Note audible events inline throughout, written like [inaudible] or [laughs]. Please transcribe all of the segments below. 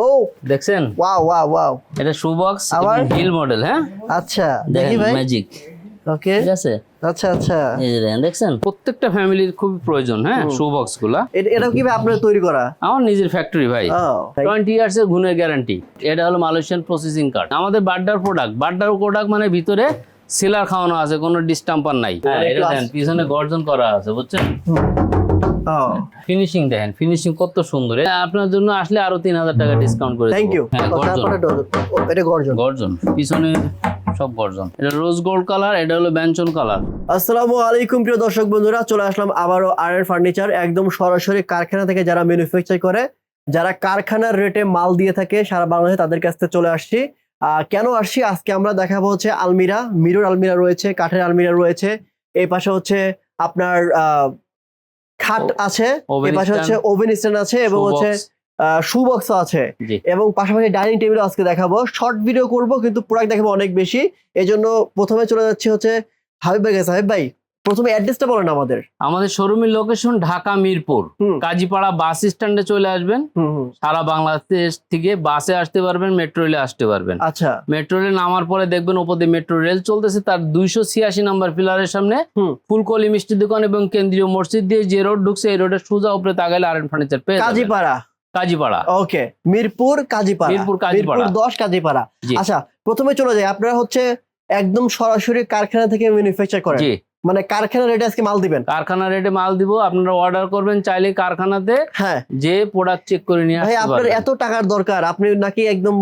ও। দেখছেন? Wow wow wow এটা shoe box আবার? হিল মডেল হ্যাঁ? আচ্ছা দেখি ভাই। ম্যাজিক ওকে ঠিক আছে? আচ্ছা আচ্ছা। এই দেখেন, দেখছেন? প্রত্যেকটা ফ্যামিলির খুবই প্রয়োজন হ্যাঁ শু বক্সগুলা এটা কি আপনার তৈরি করা? আমার নিজের ফ্যাক্টরি ভাই। ও। টোয়েন্টি ইয়ার্স এর গুণের গ্যারান্টি এটা হলো মালয়েশিয়ান প্রসেসিং কার্ড আমাদের বাড্ডার প্রোডাক্ট বাড্ডার প্রোডাক্ট মানে ভিতরে সিলার খাওয়ানো আছে কোনো ডিস্টাম্পার নাই। হ্যাঁ এটা দেখেন পিছনে গর্জন করা আছে বুঝছেন? ফিনিশিং দেখেন ফিনিশিং কত সুন্দর। আপনার জন্য আসলে আরও তিন হাজার টাকা ডিসকাউন্ট করে থ্যাংক ইউ এটা গর্জন। গর্জন পিছনে সব গর্জন। এটা রোজ গোল্ড কালার এটা হলো ব্যঞ্চন কালার আসসালামু আলাইকুম প্রিয় দর্শক বন্ধুরা চলে আসলাম আবারও আর এর ফার্নিচার একদম সরাসরি কারখানা থেকে যারা ম্যানুফ্যাকচার করে যারা কারখানার রেটে মাল দিয়ে থাকে সারা বাংলাদেশে তাদের কাছ থেকে চলে আসছি। কেন আসছি? আজকে আমরা দেখাবো হচ্ছে আলমিরা মিরর আলমিরা রয়েছে কাঠের আলমিরা রয়েছে। এই পাশে হচ্ছে আপনার আহ, খাট আছে এপাশে পাশে হচ্ছে ওভেন স্ট্যান্ড আছে এবং হচ্ছে শু বক্স আছে। এবং পাশাপাশি ডাইনিং টেবিল আজকে দেখাবো। শর্ট ভিডিও করব কিন্তু প্রোডাক্ট দেখাবো অনেক বেশি। এই জন্য প্রথমে চলে যাচ্ছে হচ্ছে হাবিব ভাই। হাবিব ভাই প্রথমে অ্যাড্রেসটা বলেন আমাদের। আমাদের শোরুমের লোকেশন ঢাকা মিরপুর। কাজীপাড়া বাস স্ট্যান্ডে চলে আসবেন। সারা বাংলাদেশ থেকে বাসে আসতে পারবেন মেট্রো রেলে আসতে পারবেন। আচ্ছা। মেট্রো রেল নামার পরে দেখবেন ওপর দিয়ে মেট্রো রেল চলতেছে তার দুইশো ছিয়াশি নাম্বার পিলারের সামনে। ফুলকলি মিষ্টি দোকান এবং কেন্দ্রীয় মসজিদ দিয়ে যে রোড ঢুকছে এই রোডের সোজা উপরে তাকাইলে আর ফার্নিচার পেয়ে। কাজীপাড়া। কাজীপাড়া। ওকে মিরপুর কাজীপাড়া। মিরপুর কাজীপাড়া। দশ কাজীপাড়া। আচ্ছা প্রথমে চলে যাই। আপনারা হচ্ছে একদম সরাসরি কারখানা থেকে ম্যানুফ্যাকচার করেন। মানে কারখানা রেটে আজকে মাল দিবেন? কারখানা রেটে মাল দিব আপনারা অর্ডার করবেন চাইলে কারখানাতে হ্যাঁ। যে প্রোডাক্ট চেক করে নিয়ে ভাই আপনার এত টাকার দরকার আপনি নাকি একদম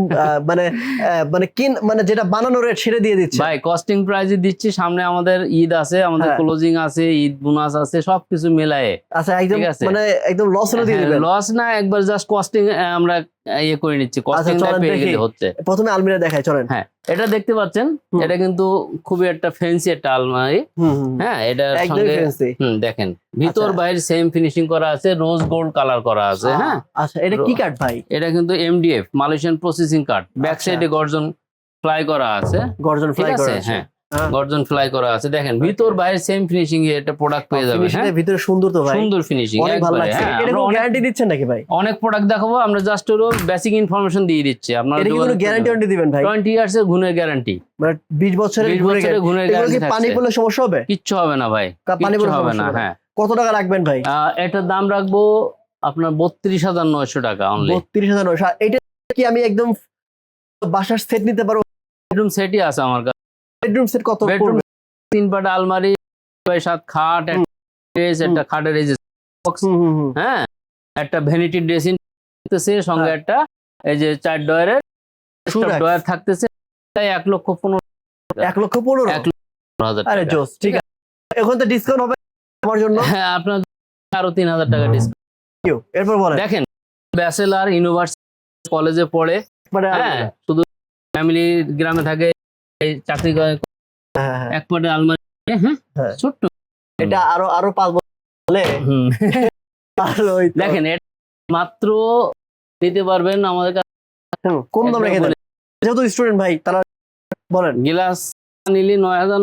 মানে মানে কিন মানে যেটা বানানো রেট সেটা দিয়ে দিচ্ছে ভাই কস্টিং প্রাইজে দিচ্ছি সামনে আমাদের ঈদ আছে আমাদের হ্যাঁ। ক্লোজিং আছে ঈদ বোনাস আছে সবকিছু মেলায়। আচ্ছা একদম মানে একদম লস না দিয়ে দিবেন। লস না একবার জাস্ট কস্টিং আমরা ইয়ে করে নিচ্ছি। কস্টিং আচ্ছা, পেয়ে গেলে হচ্ছে। প্রথমে আলমিরা দেখায় চলেন। হ্যাঁ। এটা দেখতে পাচ্ছেন? এটা কিন্তু খুবই একটা ফ্যান্সি একটা আলমারি। হ্যাঁ এটার সঙ্গে দেখেন। ভিতর আচ্ছা। বাইরে সেম ফিনিশিং করা আছে রোজ গোল্ড কালার করা আছে হ্যাঁ। আচ্ছা এটা কি কাঠ ভাই? এটা কিন্তু MDF Malaysian processing card back. সাইডে গর্জন ফ্লাই করা আছে। গর্জন ফ্লাই করা আছে। হ্যাঁ। গর্জন ফ্লাই করা আছে। দেখেন ভিতর বাইরে সেম ফিনিশিং এ এটা প্রোডাক্ট পেয়ে যাবেন হ্যাঁ? ভিতরে সুন্দর তো ভাই। সুন্দর ফিনিশিং অনেক ভালো লাগছে। এটা কোনো গ্যারান্টি দিচ্ছেন নাকি ভাই? অনেক প্রোডাক্ট দেখাবো আমরা জাস্ট হলো বেসিক ইনফরমেশন দিয়ে দিচ্ছি। আপনার এটা কোনো গ্যারান্টি ওয়ারেন্টি দিবেন ভাই? টোয়েন্টি ইয়ার্স এর গুণের গ্যারান্টি মানে 20 বছরের বিশ ঘুরে বছরের গুণের কি গ্যারান্টি পানি পড়লে সমস্যা হবে? কিচ্ছু হবে না ভাই পানি পড়লে হবে না হ্যাঁ। কত টাকা রাখবেন ভাই? এটার দাম রাখব আপনার বত্রিশ হাজার নয়শো টাকা অনলি বত্রিশ হাজার নয়শো। আর এটা কি আমি একদম বাসার সেট নিতে পারব? বেডরুম সেটই আছে আমার কাছে। বেডরুম সেট কত বেডরুম পড়বে? তিন পাটা আলমারি ছয় সাত খাট একটা খাটের এই যে হুম। হ্যাঁ? একটা ভ্যানিটি ড্রেসিং থাকতেছে সঙ্গে হ্যাঁ। একটা এই যে চার ডয়ারের ডয়ার থাকতেছে তাই এক লক্ষ পনেরো এক লক্ষ পনেরো? এক হাজার আরে। জোস ঠিক আছে। এখন তো ডিসকাউন্ট হবে আমার জন্য। হ্যাঁ আপনার আরও তিন হাজার টাকা ডিসকাউন্ট এরপর বলেন। দেখেন ব্যাচেলার ইউনিভার্সিটি কলেজে পড়ে মানে হ্যাঁ শুধু ফ্যামিলি গ্রামে থাকে এই চাকরি করে হ্যাঁ, হ্যাঁ। এক পাটে আলমারি হ্যাঁ? হ্যাঁ। ছোট্ট। এটা আরও আরও পাঁচ বছর। [laughs] দেখেন মাত্র নিতে পারবেন আমাদের কাছে। কম দাম রেখে দেন? যেহেতু স্টুডেন্ট ভাই তারা বলেন। গিলাস নিলে নয় হাজার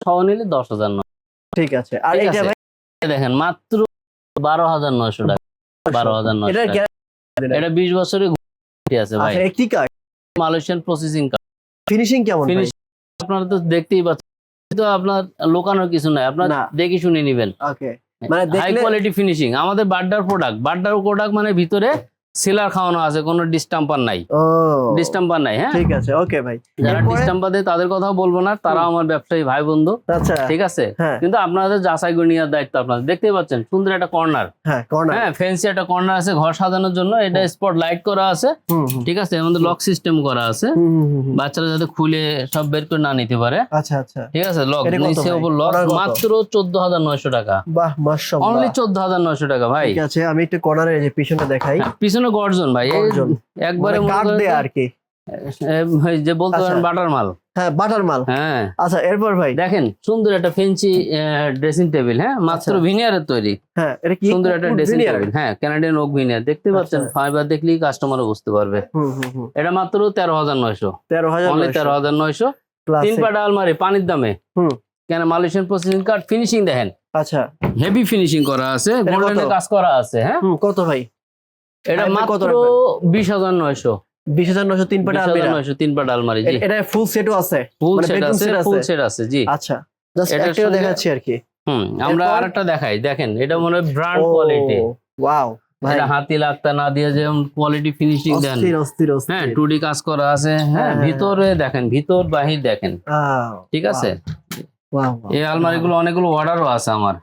সহ নিলে দশ হাজার নয় ঠিক আছে। আর এটা ভাই? দেখেন মাত্র বারো হাজার নয়শো টাকা। বারো হাজার নয়শো এটা বিশ guarantee আছে ভাই। আচ্ছা কি কার্ড মালয়েশিয়ান প্রসেসিং ফিনিশিং কেমন? ফিনিশ আপনারা তো দেখতেই পাচ্ছেন। তো আপনার লোকানোর কিছু নাই। আপনার দেখি দেখে শুনে নিবেন। ওকে মানে হাই কোয়ালিটি ফিনিশিং আমাদের বাড্ডার প্রোডাক্ট বাড্ডার প্রোডাক্ট মানে ভিতরে সিলার খাওয়ানো আছে কোনো ডিস্টাম্পার নাই। ডিস্টাম্পার নাই হ্যাঁ? ঠিক আছে ওকে ভাই। যারা ডিস্টাম্পার দেয় তাদের কথাও বলব না তারা আমার ব্যবসায়ী ভাই বন্ধু আচ্ছা। ঠিক আছে? হ্যাঁ। কিন্তু আপনাদের যাচাই করে নেওয়ার দায়িত্ব আপনাদের। দেখতেই পাচ্ছেন সুন্দর একটা কর্নার হ্যাঁ কর্নার হ্যাঁ একটা কর্নার আছে ঘর সাজানোর জন্য। এটা স্পট লাইট করা আছে ঠিক আছে? আমাদের লক সিস্টেম করা আছে। বাচ্চারা যাতে খুলে সব বের করে না নিতে পারে। আচ্ছা আচ্ছা। ঠিক আছে? লক নিচে উপর লক মাত্র চোদ্দ হাজার নয়শো টাকা। বাহ মাশাআল্লাহ। অনলি চোদ্দ হাজার নয়শো টাকা ভাই। ঠিক আছে আমি একটু কর্নারে যে পিছনটা দেখাই। হ্যাঁ, পিছনে গর্জন ভাই একবারে মানে দেয়া আর কি। যে বলতে আচ্ছা। পারেন বাটার মাল। হ্যাঁ বাটার মাল। হ্যাঁ। আচ্ছা এরপর ভাই। দেখেন সুন্দর একটা ফেন্সি ড্রেসিং টেবিল হ্যাঁ? মাত্র আচ্ছা। ভিনিয়ারের তৈরি। হ্যাঁ এটা কি? সুন্দর একটা ড্রেসিং টেবিল হ্যাঁ কানাডিয়ান ওক ভিনিয়ার দেখতে পাচ্ছেন আচ্ছা। ফাইবার দেখলেই কাস্টমারও বুঝতে পারবে। এটা মাত্র তেরো হাজার নয়শো। তেরো হাজার অনলি তেরো হাজার নয়শো। তিন পাটা আলমারি পানির দামে। হুম। কেন মালয়েশিয়ান প্রসেসিং কার্ড ফিনিশিং দেখেন। আচ্ছা। হেভি ফিনিশিং করা আছে কত? কাজ করা আছে হ্যাঁ? কত ভাই? এটা মাত্র বিশ হাজার নয়শো। বিশ হাজার নয়শো তিন পাটা আলমিরা? নয়শো তিন পাট আলমারি এটা ফুল সেটও আছে? ফুল মানে সেট আছে ফুল সেট আছে? জি। আচ্ছা জাস্ট একটাও দেখাচ্ছি আর কি। হুম আমরা আরেকটা দেখাই দেখেন এটা মনে হয় ব্র্যান্ড কোয়ালিটি ওয়াও এটা হাতি লাগতা না দিয়ে যেমন কোয়ালিটি ফিনিশিং দেন। হ্যাঁ অস্থির টু ডি কাজ করা আছে হ্যাঁ হ্যাঁ, ভিতরে দেখেন ভিতর বাহির দেখেন। ঠিক আছে. এই আলমারিগুলো অনেকগুলো অর্ডারও আছে আমার।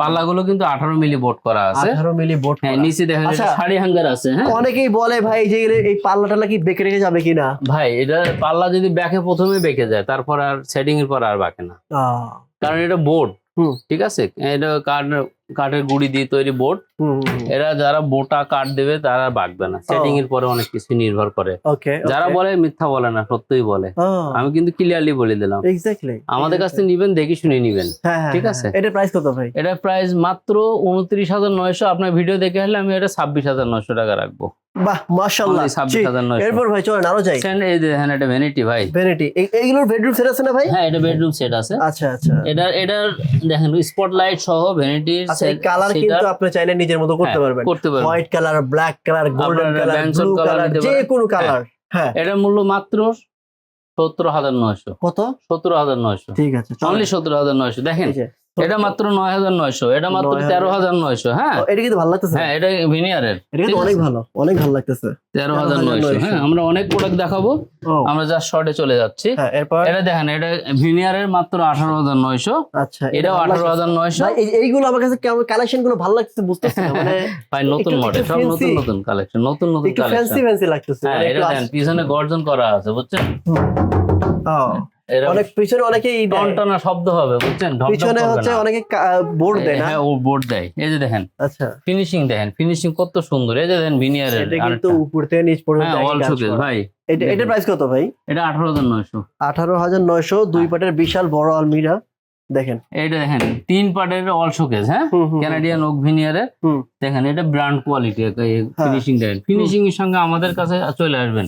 পাল্লাগুলো কিন্তু আঠারো মিলি বোর্ড করা আছে। 18 মিলি বোর্ড হ্যাঁ নিচে দেখা আচ্ছা। শাড়ি হ্যাঙ্গার আছে হ্যাঁ। অনেকেই বলে ভাই যে এই পাল্লা টাল্লা কি বেঁকে রেখে যাবে কিনা? ভাই এটা পাল্লা যদি বেঁকে প্রথমে বেঁকে যায় তারপর আর সেটিং এর পর আর বাঁকে না। কারণ এটা বোর্ড ঠিক আছে? এটা কাঠ কাঠের গুড়ি দিয়ে তৈরি বোর্ড। এরা যারা মোটা কাঠ দেবে তারা বাঁকবে না। সেটিং এর পরে অনেক কিছু নির্ভর করে। যারা বলে মিথ্যা বলে না সত্যই বলে। আমি কিন্তু ক্লিয়ারলি বলে দিলাম। আমাদের কাছ নিবেন দেখে শুনে নিবেন। হ্যাঁ হ্যাঁ ঠিক হ্যাঁ, আছে। এটার প্রাইস কত ভাই? এটা প্রাইস মাত্র উনত্রিশ হাজার নয়শো। আপনার ভিডিও দেখে হলে আমি এটা ছাব্বিশ হাজার নয়শো টাকা রাখব। বাহ মাশাআল্লাহ। ছাব্বিশ হাজার এরপর ভাই চলেন আরও যাই। এই দেখেন এটা ভ্যানিটি ভাই। ভ্যানিটি এইগুলোর বেডরুম সেট আছে না ভাই? হ্যাঁ এটা বেডরুম সেট আছে। আচ্ছা আচ্ছা। এটা এটার দেখেন স্পটলাইট সহ ভ্যানিটির আচ্ছা এই কালার কিন্তু আপনি চাইলে নিজের মতো করতে পারবেন। হ্যাঁ, করতে পারবেন। White colour black colour golden colour blue colour যে কোনো কালার হ্যাঁ। এটার মূল্য মাত্র সতেরো হাজার নয়শো। কত? সত্তর হাজার নয়শো। ঠিক আছে। অনলি সত্তর হাজার নয়শো। দেখেন যে। এটা মাত্র নয় হাজার নয়শো এটা মাত্র তেরো হাজার নয়শো হ্যাঁ। এটা কিন্তু ভালো লাগতেছে। হ্যাঁ এটা ভিনিয়ারের এটা কিন্তু অনেক ভালো অনেক ভালো লাগতেছে। তেরো হাজার নয়শো হ্যাঁ আমরা অনেক প্রোডাক্ট দেখাবো আমরা যা শর্টে চলে যাচ্ছি। হ্যাঁ এটা দেখেন এটা ভিনিয়ারের মাত্র আঠারো হাজার নয়শো আচ্ছা এটাও আঠারো হাজার নয়শো। এইগুলো আমার কাছে কেমন কালেকশনগুলো ভালো লাগতেছে বুঝতেছি মানে [laughs] ভাই নতুন মডেল সব নতুন নতুন কালেকশন নতুন নতুন ফ্যান্সি কালেকশন ফ্যান্সি লাগতেছে হ্যাঁ মানে এটা পিছনে গর্জন করা আছে বুঝছেন? ও, অনেক পিছনে অনেকে। টনটনা শব্দ হবে বুঝছেন? পিছনে হচ্ছে অনেকে বোর্ড দেয় না? হ্যাঁ ও বোর্ড দেয়। এই যে দেখেন আচ্ছা। ফিনিশিং দেখেন ফিনিশিং কত সুন্দর। এই যে দেখেন ভিনিয়ারের এটা কিন্তু উপর থেকে নিচ পর্যন্ত হ্যাঁ অল কাজ শোকেস ভাই। এটা এটার প্রাইস কত ভাই? এটা আঠারো হাজার নয়শো। আঠারো হাজার নয়শো দুই হ্যাঁ। পাটের বিশাল বড় আলমিরা। দেখেন। এটা দেখেন তিন পার্টের অল শোকেস হ্যাঁ। ক্যানাডিয়ান ওক ভিনিয়ারের দেখেন এটা ব্র্যান্ড কোয়ালিটি হ্যাঁ। ফিনিশিং দেখেন। ফিনিশিং এর সঙ্গে আমাদের কাছে চলে আসবেন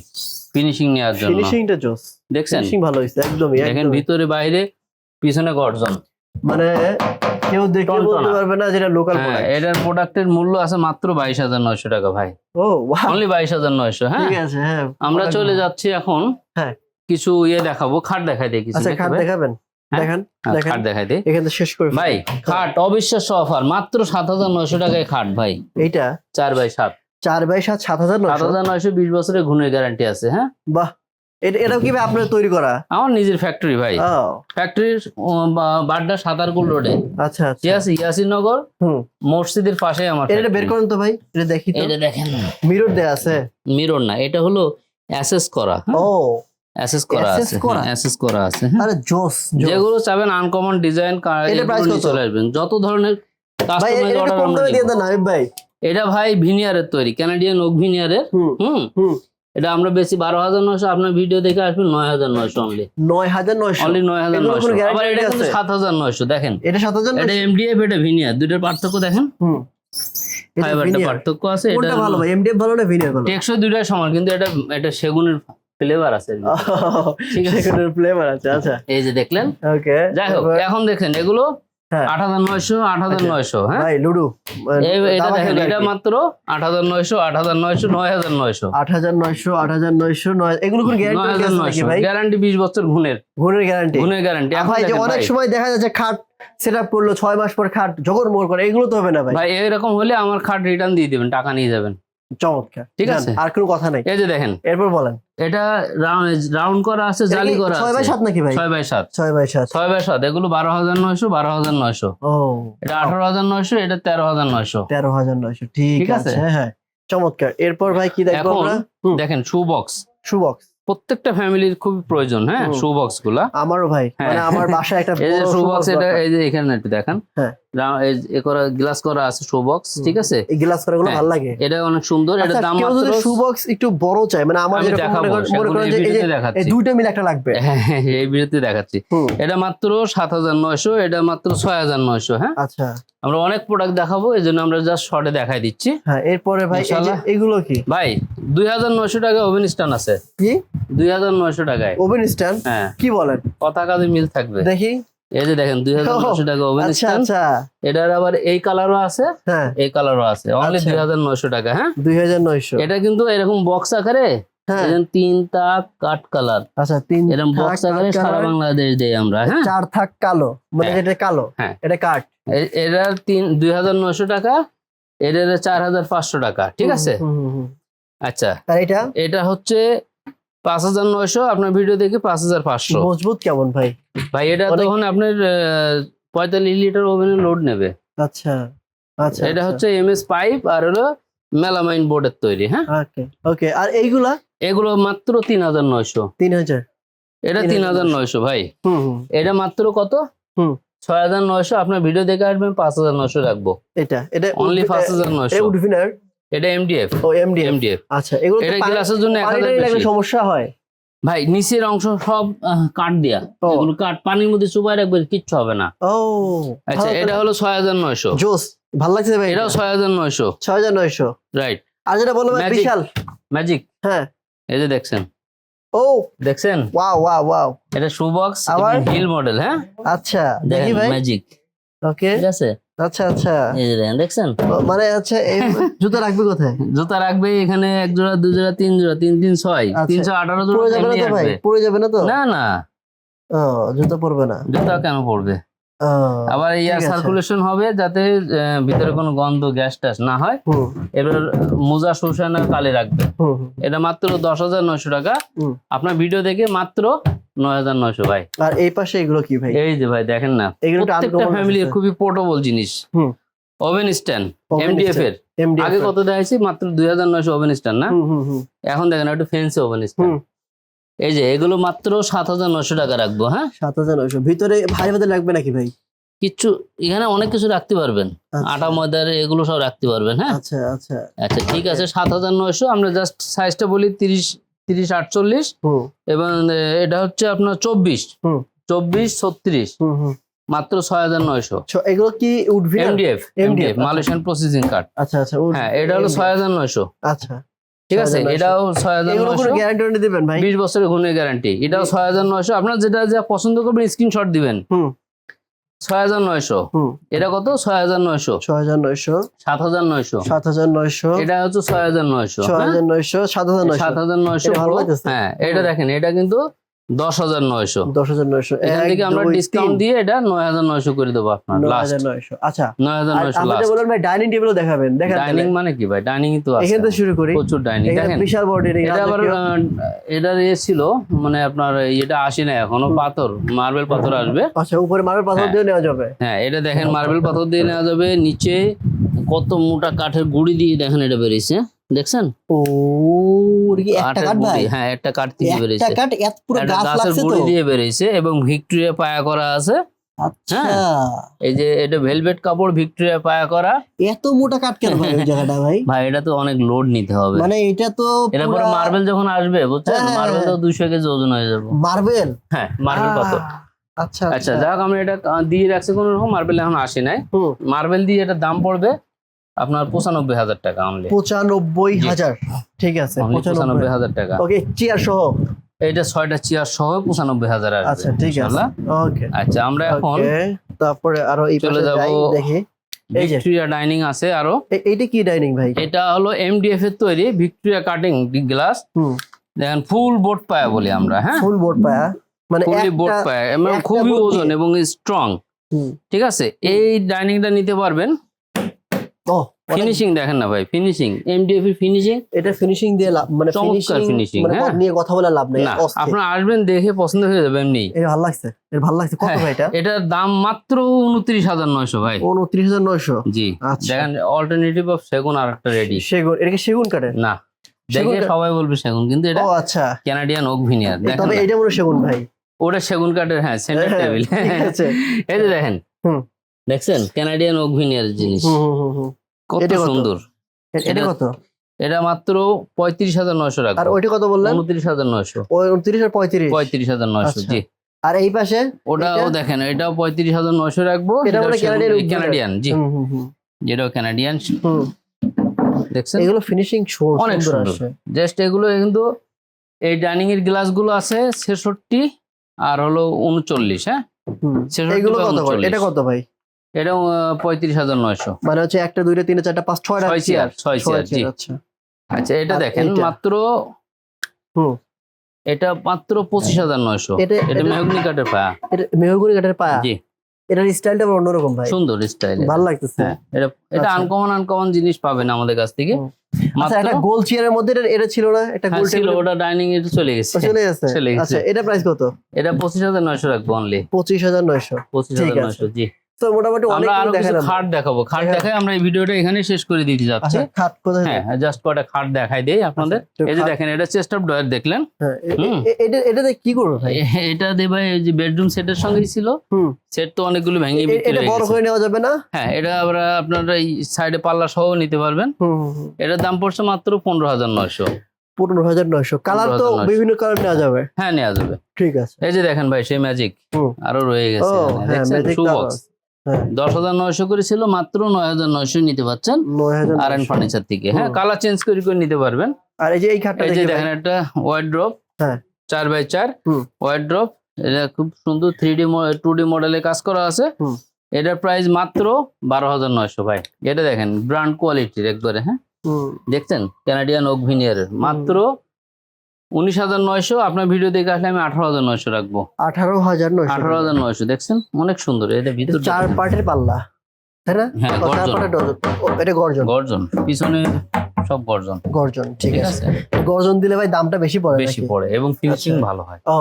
ফিনিশিং নেওয়ার জন্য। ফিনিশিংটা জোস। দেখছেন? ভালো হয়েছে একদমই দেখেন ভিতরে বাইরে পিছনে গর্জন। মানে কেউ দেখে বলতে পারবে না যেটা লোকাল হ্যাঁ এটার প্রোডাক্টের মূল্য আছে মাত্র বাইশ হাজার নয়শো টাকা ভাই। ও অনলি বাইশ হাজার নয়শো হ্যাঁ? ঠিক আছে হ্যাঁ আমরা চলে যাচ্ছি এখন হ্যাঁ। কিছু ইয়ে দেখাবো খাট দেখাই দিই কিছু আচ্ছা খাট দেখাবেন হ্যাঁ, হ্যাঁ, দেখেন। খাট দেখাই দিই। এখান শেষ করে ভাই খাট অবিশ্বাস্য অফার মাত্র সাত হাজার নয়শো টাকায় খাট ভাই। এইটা? চার বাই সাত। চার বাই সাত সাত হাজার সাত হাজার নয়শো বিশ বছরের গুণের গ্যারান্টি আছে হ্যাঁ? বাহ এটা এটা কি আপনার তৈরি করা? আমার নিজের ফ্যাক্টরি ভাই। ফ্যাক্টরির বাড্ডা সাতারকুল রোডে। আচ্ছা আচ্ছা। ঠিক ইয়াসিনগর হুম। মসজিদের পাশে আমার এটা বের করেন তো ভাই এটা দেখি এটা দেখেন মিরর দেয়া আছে। মিরর না এটা হলো অ্যাসেস করা ও। অ্যাসেস করা আছে অ্যাসেস করা আছে হ্যাঁ। আরে জোস। যেগুলো চাবেন আনকমন ডিজাইন এটা কত? আসবেন। যত ধরনের ভাই কাস্টমাইজ এটা অর্ডার আমরা দিয়ে দেন ভাই। এটা ভাই ভিনিয়ারের তৈরি কানাডিয়ান ওক ভিনিয়ারের হুম? হুম। এটা আমরা বেশি বারো হাজার নয়শো আপনার ভিডিও দেখে আসবেন নয় হাজার নয়শো অনলি নয় হাজার নয়শো। অনলি নয় হাজার নয়শো। আবার এটা কিন্তু সাত হাজার নয়শো দেখেন। এটা সাত হাজার এটা এমডিএফ এটা ভিনিয়ার দুটোর পার্থক্য দেখেন। ফাইবারটা পার্থক্য আছে এটা ভালো ভাই? এমডিএফ ভালো না ভিনিয়ার ভালো? টেকসই দুইটাই সমান কিন্তু এটা এটা সেগুনের ফ্লেভার আছে। ঠিক আছে। সেকেন্ডের ফ্লেভার আছে আচ্ছা। এই যে দেখলেন? ওকে যাই হোক এখন দেখেন এগুলো। আট হাজার নয়শো আট হাজার নয়শো হ্যাঁ? লুডু এটা দেখেন এটা মাত্র আট হাজার নয়শো আট হাজার নয়শো নয় হাজার নয়শো। আট হাজার নয়শো আট হাজার নয়শো নয় এগুলো কোনো গ্যারান্টি ভাই? গ্যারান্টি বিশ বছর গ্যারান্টি গ্যারান্টি এখন ভাই যে অনেক সময় দেখা যাচ্ছে খাট সেট আপ করল ছয় মাস পর খাট জগর মোর করে এগুলো তো হবে না ভাই। ভাই এরকম হলে আমার খাট রিটার্ন দিয়ে দিবেন টাকা নিয়ে যাবেন। চমৎকার। ঠিক আছে। আর কোনো কথা নাই। এই যে দেখেন। এরপর বলেন। এটা রাউন্ড করা আছে জালি করা বাই নাকি ভাই? এগুলো ও এটা এটা ঠিক আছে। হ্যাঁ হ্যাঁ। চমৎকার। এরপর ভাই কি দেখব এখন আমরা? দেখেন শু বক্স শু বক্স প্রত্যেকটা ফ্যামিলির খুব প্রয়োজন হ্যাঁ হুম। শু বক্সগুলা। আমারও ভাই হ্যাঁ। মানে আমার বাসায় একটা এই যে শু বক্স এটা এই যে এখানে একটু দেখেন। হ্যাঁ। রা- এই যে এ করা গ্লাস করা আছে শু বক্স ঠিক আছে? এই গ্লাস করে গুলো হ্যাঁ, ভালো লাগে। এটা অনেক সুন্দর এটা আচ্ছা, দাম কেউ যদি মাত্র বক্স একটু বড় চাই মানে আমার যেরকম মনে করেন- সেগুলো করেন এই যে এই যে ভিডিওতে এই দেখাচ্ছি দুইটা মিলে একটা লাগবে। হ্যাঁ, হ্যাঁ, এই ভিডিওতে দেখাচ্ছি। এটা মাত্র এটা হ্যাঁ? আচ্ছা। আমরা অনেক প্রোডাক্ট দেখাবো এই জন্য আমরা জাস্ট শর্টে দেখাই দিচ্ছি। হ্যাঁ এরপরে ভাই এগুলো কি? ভাই দুই হাজার নয়শো টাকা ওভেন স্ট্যান্ড আছে। কি? দুই হাজার নয়শো টাকায়। ওভেন স্ট্যান্ড হ্যাঁ। কি বলেন? কথা কাজে মিল থাকবে। দেখি। এই যে দেখেন দুই হাজার নয়শো টাকা ওভেন আচ্ছা স্ট্যান্ড আচ্ছা। এটার আবার এই কালারও আছে হ্যাঁ। এই কালারও আছে। অনলি আচ্ছা। দুই হাজার নয়শো টাকা হ্যাঁ? দুই হাজার নয়শো। এটা কিন্তু এরকম বক্স আকারে হ্যাঁ। তিন তাক কাট কালার আচ্ছা তিন এরকম বক্স আকারে সারা বাংলাদেশ দেই আমরা হ্যাঁ? চার থাক কালো মানে হ্যাঁ। যেটা কালো। হ্যাঁ। এটা কাঠ। এ- তিন দুই হাজার নয়শো টাকা এটার চার হাজার পাঁচশো টাকা ঠিক আছে। আচ্ছা। এটা? এটা হচ্ছে পাঁচ হাজার নয়শো আপনার ভিডিও দেখে পাঁচ হাজার পাঁচশো। মজবুত কেমন ভাই? ভাই এটা তখন আপনার পঁয়তাল্লিশ লিটার ওভেনের লোড নেবে। আচ্ছা আচ্ছা এটা হচ্ছে এম এস পাইপ আর হলো মেলামাইন বোর্ডের তৈরি হ্যাঁ? ওকে ওকে আর এইগুলা? এগুলো মাত্র তিন হাজার নয়শো। তিন হাজার। এটা তিন হাজার নয়শো। ভাই। হুম হুম। এটা মাত্র কত? হুম। ছয় হাজার নয়শো। আপনার ভিডিও দেখে আসবেন পাঁচ হাজার নয়শো রাখব। এটা এটা অনলি পাঁচ হাজার নয়শো। উডভিনার এটা এমডিএফ ও এমডি এমডিএফ আচ্ছা এগুলো এটা গ্লাসের জন্য এক হাজার লাগলে বেশি। সমস্যা হয়? ভাই নিচের অংশ সব কাঠ দেয়া। এগুলো কাঠ পানির মধ্যে চুপাই রাখবে কিচ্ছু হবে না। ও আচ্ছা এটা হলো ছয় হাজার নয়শো। জোস ভালো লাগছে ভাই। এটাও ছয় হাজার নয়শো। ছয় হাজার নয়শো। রাইট আর যেটা বলল ভাই বিশাল। ম্যাজিক হ্যাঁ। এই যে দেখছেন। ও। দেখছেন? Wow wow wow. এটা শু বক্স? হিল মডেল হ্যাঁ? আচ্ছা দেখি ভাই। ম্যাজিক ওকে ঠিক আছে? আচ্ছা আচ্ছা। এই যে দেখেন দেখছেন? মানে আচ্ছা এই জুতো রাখবে কোথায়? [laughs] জুতা রাখবে এখানে এক জোড়া দু জোড়া তিন জোড়া তিন তিন ছয়। আচ্ছা। তিনশো আঠারো জোড়া পড়ে যাবে না তো ভাই? পড়ে যাবে না তো? না না। ও জুতো পরবে না। জুতা কেন পড়বে? আবার এয়ার সার্কুলেশন হবে যাতে ভিতরে কোনো গন্ধ গ্যাস ট্যাস না হয়। এবার মোজা শুষানা কালে রাখবে। এটা মাত্র দশ হাজার নয়শো টাকা। আপনার ভিডিও দেখে মাত্র নয় হাজার নয়শো ভাই। আর এই পাশে এগুলো কি ভাই? এই যে ভাই দেখেন না এগুলো প্রত্যেকটা ফ্যামিলির খুবই পোর্টেবল জিনিস। হুম। ওভেন স্ট্যান্ড এমডিএফ এর। আগে কত দেখাইছি মাত্র দুই হাজার নয়শো ওভেন স্ট্যান্ড না? এখন দেখেন একটু ফেন্সি ওভেন স্ট্যান্ড এই যে এগুলো মাত্র সাত হাজার নয়শো টাকা রাখব হ্যাঁ? সাত হাজার নয়শো। ভিতরে ভারী ভাতে লাগবে নাকি ভাই? কিচ্ছু এখানে অনেক কিছু রাখতে পারবেন। আচ্ছা। আটা ময়দার এগুলো সব রাখতে পারবেন হ্যাঁ? আচ্ছা আচ্ছা। আচ্ছা ঠিক আছে সাত হাজার নয়শো। আমরা জাস্ট সাইজটা বলি তিরিশ তিরিশ আটচল্লিশ। এবং এটা হচ্ছে আপনার চব্বিশ। চব্বিশ ছত্রিশ। মাত্র ছয় হাজার নয়শো। এগুলো কি MDF MDF. Malaysian processing card আচ্ছা। আচ্ছা হ্যাঁ এটা হলো ছয় হাজার নয়শো। আচ্ছা। ঠিক আছে এটাও ছয় হাজার গ্যারান্টি দিবেন ভাই? বিশ বছরের গুণের গ্যারান্টি এটাও ছয় হাজার নয়শো। আপনার যেটা যা পছন্দ করবেন স্ক্রিনশট দিবেন। ছয় হাজার নয়শো। এটা কত? ছয় হাজার নয়শো। ছয় হাজার নয়শো। সাত হাজার নয়শো। সাত হাজার নয়শো। এটা হচ্ছে ছয় হাজার নয়শো ছয় হাজার নয়শো সাত হাজার নয় সাত হাজার নয়শো ভালো হ্যাঁ এটা দেখেন এটা কিন্তু দশ হাজার নয়শো। দশ হাজার নয়শো। এখান থেকে আমরা ডিসকাউন্ট দিয়ে এটা নয় হাজার নয়শো করে দেবো আপনার নয় হাজার নয়শো। আচ্ছা নয় হাজার নয়শো ভাই ডাইনিং টেবিলও দেখাবেন দেখেন ডাইনিং মানে কি ভাই? ডাইনিং তো আছে। এখান থেকে শুরু করি। প্রচুর ডাইনিং দেখেন বিশাল বড় ডাইনিং এটা আবার আহ, এটার ছিল মানে আপনার এটা আসে না এখনও পাথর মার্বেল পাথর আসবে। আচ্ছা উপরে মার্বেল পাথর হ্যাঁ। দিয়ে নেওয়া যাবে। হ্যাঁ এটা দেখেন মার্বেল পাথর দিয়ে নেওয়া যাবে নিচে কত মোটা কাঠের গুড়ি দিয়ে দেখেন এটা বেরিয়েছে। দেখছেন? ও এটা একটা কাঠ ভাই? হ্যাঁ একটা থেকে একটা বেরিয়েছে। কাঠ এত পুরো একটা গাছ লাগছে তো। দিয়ে বেরিয়েছে এবং ভিক্টোরিয়া পায়া করা আছে। আচ্ছা। এই যে এটা ভেলভেট কাপড় ভিক্টোরিয়া পায়া করা। এত মোটা কাঠ কেন ভাই ওই জায়গাটা ভাই? [laughs] ভাই এটা তো অনেক লোড নিতে হবে। মানে এটা তো এটা পরে মার্বেল যখন আসবে বুঝছেন? হ্যাঁ, মার্বেল তো হ্যাঁ। দুইশো কেজি ওজন হয়ে যাবে। মার্বেল হ্যাঁ মার্বেল পাথর আচ্ছা আচ্ছা। যাক আমি এটা দিয়ে রাখছি কোনো রকম মার্বেল এখন আসে নাই। মার্বেল দিয়ে এটার দাম পড়বে আপনার পঁচানব্বই হাজার টাকা অনলি পঁচানব্বই হাজার। ঠিক আছে পঁচানব্বই হাজার। টাকা। ওকে চেয়ার সহ এইটা ছয়টা চেয়ার সহ পঁচানব্বই হাজার আচ্ছা ঠিক আছে। ওকে। আচ্ছা আমরা এখন তারপরে আরও এই চলে যাব। দেখি। ভিক্টোরিয়া ডাইনিং আছে আরও। এ- এইটা কি ডাইনিং ভাই? এটা হলো এমডিএফ এর তৈরি ভিক্টোরিয়া কাটিং গ্লাস। দেখেন ফুল বোর্ড পায়া বলি আমরা হ্যাঁ? ফুল বোর্ড পায়া। মানে ফুলি বোর্ড পায়া এবং খুবই ওজন এবং স্ট্রং ঠিক আছে? এই ডাইনিংটা নিতে পারবেন। ফিনিশিং দেখেন না ভাই ফিনিশিং এমডিএফ এর ফিনিশিং এটা ফিনিশিং দিয়ে লাভ মানে চমৎকার ফিনিশিং মানে হ্যাঁ। নিয়ে কথা বলে লাভ নেই না। আপনারা আসবেন দেখে পছন্দ হয়ে যাবে এমনি। এটা ভালো লাগছে এটা ভালো লাগছে। কত ভাই এটা? [laughs] এটার দাম মাত্র উনত্রিশ হাজার নয়শো ভাই। উনত্রিশ হাজার নয়শো। জি আচ্ছা। দেখেন অল্টারনেটিভ অফ সেগুন আর একটা রেডি সেগুন এটা কি সেগুন কাঠের? না দেখে সবাই বলবে সেগুন কিন্তু এটা ও আচ্ছা। ক্যানাডিয়ান ওক ভিনিয়ার তবে এটা মনে সেগুন ভাই। ওটা সেগুন কাঠের হ্যাঁ সেন্টার হ্যাঁ, টেবিল ঠিক আছে। এই যে দেখেন হুম। দেখছেন? ক্যানাডিয়ান ওক ভিনিয়ার জিনিস। হুম হুম হুম। কত সুন্দর। এটা কত? এটা মাত্র পঁয়ত্রিশ হাজার নয়শো আর ওইটা কত বললেন? উনত্রিশ হাজার নয়শো। উনত্রিশ আর পঁয়ত্রিশ? পঁয়ত্রিশ হাজার নয়শো আচ্ছা। জি। আর এই পাশে? ওটাও দেখেন এটাও পঁয়ত্রিশ হাজার নয়শো রাখব ক্যানাডিয়ান জি। যেটাও ক্যানাডিয়ান দেখছেন? এগুলো ফিনিশিং অনেক সুন্দর। জাস্ট এগুলো কিন্তু এই ডাইনিং এর গ্লাসগুলো আছে ছেষট্টি আর হলো উনচল্লিশ হ্যাঁ। এগুলো কত এটা কত ভাই? এটা পঁয়ত্রিশ হাজার নয়শো। মানে হচ্ছে একটা দুইটা তিনটা চারটা পাঁচ ছয়টা ছয় চেয়ার ছয় চেয়ার জি। আচ্ছা। আচ্ছা এটা দেখেন মাত্র হুম। এটা মাত্র পঁচিশ হাজার নয়শো। এটা এটা এটা- মেহগনি কাঠের পায়া। এটা মেহগুনি কাঠের পায়া? জি। এটার স্টাইলটা অন্যরকম ভাই। সুন্দর স্টাইল ভালো লাগতেছে। হ্যাঁ এটা এটা আচ্ছা। আনকমন আনকমন জিনিস পাবেন আমাদের কাছ থেকে। আচ্ছা একটা গোল চেয়ারের মধ্যে এটা- এটা ছিল না? হ্যাঁ, গোল ছিল ওটা ডাইনিং এ চলে গেছে। চলে গেছে। আচ্ছা এটা প্রাইস কত? এটা পঁচিশ হাজার নয়শো রাখব অনলি পঁচিশ হাজার নয়শো। পঁচিশ ঠিক হাজার আছে। নয়শো জি। তো মোটামুটি অনেক আমরা আরও কিছু খাট দেখাবো। খাট দেখাই আমরা এই ভিডিওটা এখানে শেষ করে দিতে যাচ্ছি। আচ্ছা খাট কোথায় হ্যাঁ জাস্ট কটা খাট দেখাই দেই আপনাদের। আচ্ছা, এই যে দেখেন এটা চেস্ট অফ ডয়ার দেখলেন? হ্যাঁ, এটা এটাতে কি করবে ভাই? এটা দেবা এই যে বেডরুম সেটের সঙ্গেই ছিল। হুম। সেট তো অনেকগুলো ভেঙে বিক্রি এটা বড়। করে নেওয়া যাবে না? হ্যাঁ এটা আমরা আপনারা এই সাইডে পাল্লা সহ নিতে পারবেন। এটার দাম পড়ছে মাত্র পনেরো হাজার নয়শো। পনেরো হাজার নয়শো। কালার তো 15,900 বিভিন্ন কালার নেওয়া যাবে। হ্যাঁ নেওয়া যাবে। ঠিক আছে। এই যে দেখেন ভাই সেই ম্যাজিক। আরও রয়ে গেছে। হ্যাঁ ম্যাজিক বক্স হ্যাঁ দশ হাজার নয়শো করে ছিল মাত্র নয় হাজার নয়শো নিতে পারছেন আর এন ফার্নিচার থেকে। হ্যাঁ কালার চেঞ্জ করে করে নিতে পারবেন। আর এই যে এই খাটটা এই যে দেখেন একটা ওয়াইড ড্রপ হ্যাঁ। চার বাই চার হুম। ওয়াইড ড্রপ এটা খুব সুন্দর থ্রি ডি টু ডি মডেলে কাজ করা আছে। এটার প্রাইস মাত্র বারো হাজার নয়শো ভাই। এটা দেখেন ব্র্যান্ড কোয়ালিটির একবারে হ্যাঁ। দেখছেন? কানাডিয়ান ওক ভিনিয়ারের মাত্র উনিশ হাজার নয়শো আপনার ভিডিও দেখে আসলে আমি আঠারো হাজার নয়শো রাখব। আঠারো হাজার নয়শো আঠারো হাজার নয়শো দেখছেন? অনেক সুন্দর এটা এটা ভিতর চার পার্টের পাল্লা তাই না? হ্যাঁ গর্জন। এটা গর্জন। গর্জন পিছনে সব গর্জন। গর্জন ঠিক আছে। গর্জন দিলে ভাই দামটা বেশি পড়ে বেশি? পড়ে এবং ফিনিশিং আচ্ছা। ভালো হয়। ও।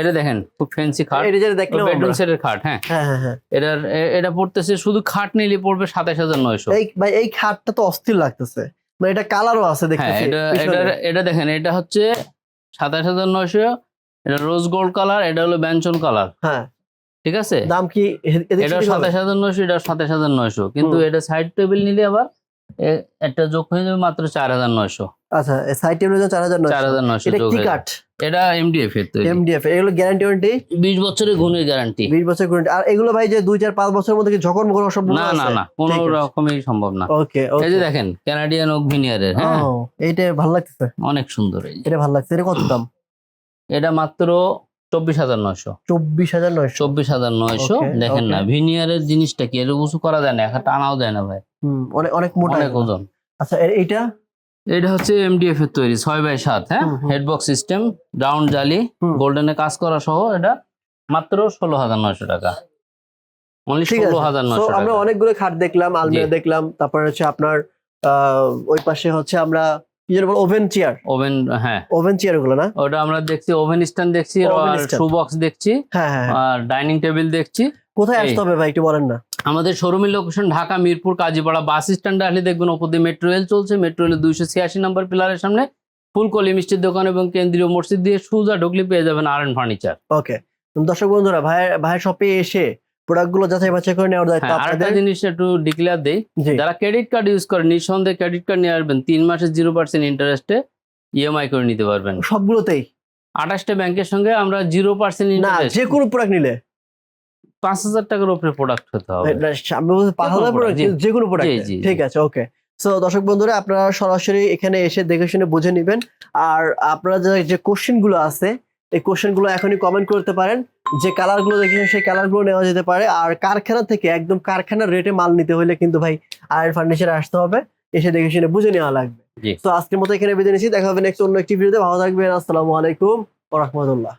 এটা দেখেন খুব ফ্যান্সি খাট। এটা যেটা দেখলাম বেডরুম সেটের খাট হ্যাঁ। হ্যাঁ হ্যাঁ হ্যাঁ। এটার এটা পড়তেছে শুধু খাট নিলে পড়বে সাতাশ হাজার নয়শো। এই ভাই এই খাটটা তো অস্থির লাগতেছে। মানে এটা কালারও আছে হ্যাঁ এটা এটা এটা দেখেন এটা হচ্ছে সাতাশ হাজার নয়শো এটা রোজ গোল্ড কালার এটা হলো ব্যঞ্চন কালার হ্যাঁ। ঠিক আছে? দাম কি এটা সাতাশ হাজার নয়শো এটা সাতাশ হাজার নয়শো। কিন্তু এটা সাইড টেবিল নিলে আবার একটা যোগ হয়ে যাবে মাত্র চার হাজার নয়শো। আচ্ছা সাইড টেবিল চার হাজার চার হাজার নয়শো এটা কি কাঠ এটা এমডিএফ এর তৈরি। এমডিএফ এগুলো গ্যারান্টি ওয়ারেন্টি বিশ বছরের গুণের গ্যারান্টি বিশ বছর গ্যারান্টি আর এগুলো ভাই যে দুই চার পাঁচ বছরের মধ্যে কি মখন সব না না না কোনো রকমই সম্ভব না। ওকে এই যে দেখেন কানাডিয়ান ওক ভিনিয়ারের হ্যাঁ? এইটা ভালো লাগতেছে। অনেক সুন্দর এটা ভালো লাগছে এটা কত দাম? এটা মাত্র চব্বিশ হাজার নয়শো। চব্বিশ হাজার নয়শো। চব্বিশ হাজার নয়শো দেখেন না ভিনিয়ারের জিনিসটা কি? এটা উঁচু করা যায় না একটা টানাও যায় না ভাই। অনেক অনেক মোটা। অনেক ওজন। আচ্ছা এ- এটা হচ্ছে এমডিএফ এর তৈরি ছয় বাই সাত হ্যাঁ। হেডবক্স সিস্টেম রাউন্ড জালি গোল্ডেনে কাজ করা সহ এটা মাত্র ষোলো হাজার নয়শো টাকা। আমরা অনেকগুলো খাট দেখলাম আলমিরা দেখলাম তারপরে হচ্ছে আপনার ওই পাশে হচ্ছে আমরা কি যেন ওভেন চেয়ার? ওভেন হ্যাঁ। ওভেন চেয়ারগুলো না? ওটা আমরা দেখছি ওভেন স্ট্যান্ড দেখছি আর শু বক্স দেখছি হ্যাঁ হ্যাঁ হ্যাঁ। আর ডাইনিং টেবিল দেখছি। কোথায় আসতে হবে ভাই একটু বলেন না। আমাদের শোরুমের লোকেশন ঢাকা মিরপুর কাজীপাড়া বাস স্ট্যান্ডে আসলে দেখবেন ওপর দিয়ে মেট্রো রেল চলছে মেট্রো রেল দুইশো ছিয়াশি নম্বর পিলারের সামনে ফুলকলি মিষ্টির দোকান এবং কেন্দ্রীয় মসজিদ দিয়ে সুজা ঢুকলে পেয়ে যাবেন আর এন ফার্নিচার ওকে দর্শক বন্ধুরা ভাইয়ের ভাইয়ের শপে এসে প্রোডাক্টগুলো যাচাই বাছাই করে নেওয়ার দায়িত্ব হ্যাঁ আরেকটা জিনিস একটু ডিক্লেয়ার দেই। যারা ক্রেডিট কার্ড ইউজ করে নিঃসন্দেহে ক্রেডিট কার্ড নিয়ে আসবেন তিন মাসের জিরো পার্সেন্ট ইন্টারেস্টে ইএমআই করে নিতে পারবেন। সবগুলোতেই? আঠাশটা ব্যাংকের সঙ্গে আমরা জিরো পার্সেন্ট ইন্টারেস্ট যে কোনো প্রোডাক্ট নিলে। পাঁচ হাজার টাকার উপরে প্রোডাক্ট হতে হবে। পাঁচ হাজার প্রোডাক্ট যে কোনো প্রোডাক্ট ঠিক আছে ওকে সো দর্শক বন্ধুরা আপনারা সরাসরি এখানে এসে দেখে শুনে বুঝে নেবেন। আর আপনারা যে যে কোশ্চেনগুলো আছে এই কোশ্চেনগুলো এখনই কমেন্ট করতে পারেন। যে কালারগুলো দেখেছেন সেই কালারগুলো নেওয়া যেতে পারে। আর কারখানা থেকে একদম কারখানার রেটে মাল নিতে হলে কিন্তু ভাই আয়ের ফার্নিচার আসতে হবে। এসে দেখে শুনে বুঝে নেওয়া লাগবে। তো আজকের মতো এখানে বেঁধে নিচ্ছি। দেখা হবে নেক্সট অন্য একটি ভিডিওতে ভালো থাকবেন। আসসালামু আলাইকুম। রহমতুল্লাহ।